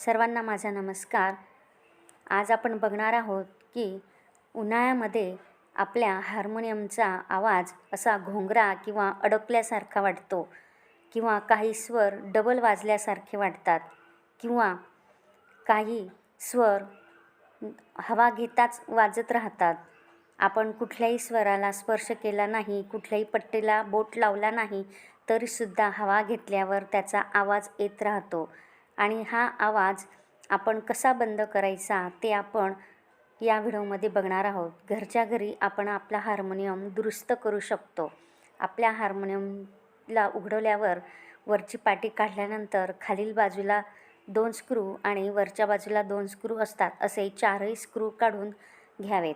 सर्वांना माझा नमस्कार. आज आपण बघणार आहोत की उन्हाळ्यामध्ये आपल्या हार्मोनियमचा आवाज असा घोंगरा किंवा अडकल्यासारखा वाटतो किंवा काही स्वर डबल वाजल्यासारखे वाटतात किंवा काही स्वर हवा घेताच वाजत राहतात. आपण कुठल्याही स्वराला स्पर्श केला नाही कुठल्याही पट्टीला बोट लावला नाही तरीसुद्धा हवा घेतल्यावर त्याचा आवाज येत राहतो. आणि हा आवाज आपण कसा बंद करायचा ते आपण या व्हिडिओमध्ये बघणार आहोत. घरच्या घरी आपण आपला हार्मोनियम दुरुस्त करू शकतो. आपल्या हार्मोनियमला उघडवल्यावर वरची पाटी काढल्यानंतर खालील बाजूला दोन स्क्रू आणि वरच्या बाजूला दोन स्क्रू असतात असे चारही स्क्रू काढून घ्यावेत.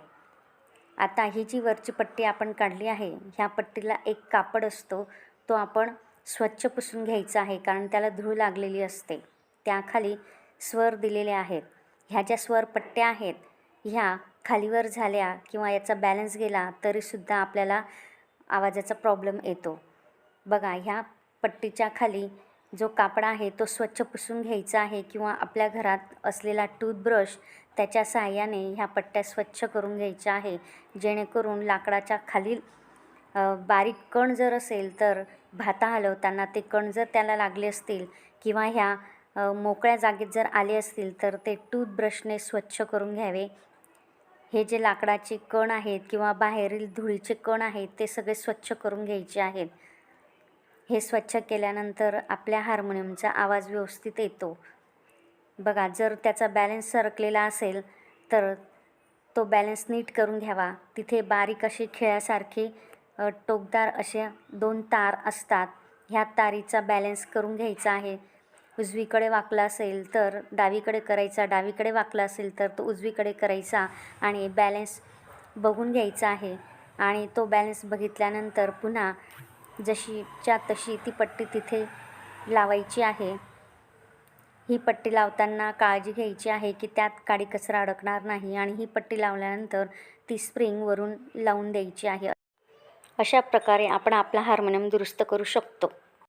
आता ही जी वरची पट्टी आपण काढली आहे ह्या पट्टीला एक कापड असतो तो आपण स्वच्छ पुसून घ्यायचा आहे कारण त्याला धूळ लागलेली असते. त्याखाली स्वर दिलेले आहेत. ह्या ज्या स्वर पट्ट्या आहेत ह्या खालीवर झाल्या किंवा याचा बॅलन्स गेला तरीसुद्धा आपल्याला आवाजाचा प्रॉब्लेम येतो. बघा ह्या पट्टीच्या खाली जो कापडा आहे तो स्वच्छ पुसून घ्यायचा आहे किंवा आपल्या घरात असलेला टूथब्रश त्याच्या सहाय्याने ह्या पट्ट्या स्वच्छ करून घ्यायच्या आहे जेणेकरून लाकडाच्या खालील बारीक कण जर असेल तर भाता हलवताना ते कण जर त्याला लागले असतील किंवा ह्या मोकळ्या जागेत जर आले असतील तर ते टूथब्रशने स्वच्छ करून घ्यावे. हे जे लाकडाचे कण आहेत किंवा बाहेरील धुळीचे कण आहेत ते सगळे स्वच्छ करून घ्यायचे आहेत. हे स्वच्छ केल्यानंतर आपल्या हार्मोनियमचा आवाज व्यवस्थित येतो. बघा जर त्याचा बॅलन्स सरकलेला असेल तर तो बॅलन्स नीट करून घ्यावा. तिथे बारीक असे खेळासारखे टोकदार अशा दोन तार असतात. ह्या तारीचा बॅलन्स करून घ्यायचा आहे. उजवीकडे वाकला असेल तर डावीकडे करायचा डावीकडे वाकला असेल तर तो उजवीकडे करायचा आणि बॅलन्स बघून घ्यायचा आहे. आणि तो बॅलन्स बघितल्यानंतर पुन्हा जशीच्या तशी ती पट्टी तिथे लावायची आहे. ही पट्टी लावताना काळजी घ्यायची आहे की त्यात काडी कचरा अडकणार नाही आणि ही पट्टी लावल्यानंतर ती स्प्रिंगवरून लावून द्यायची आहे. अशा प्रकारे आपण आपला हार्मोनियम दुरुस्त करू शकतो.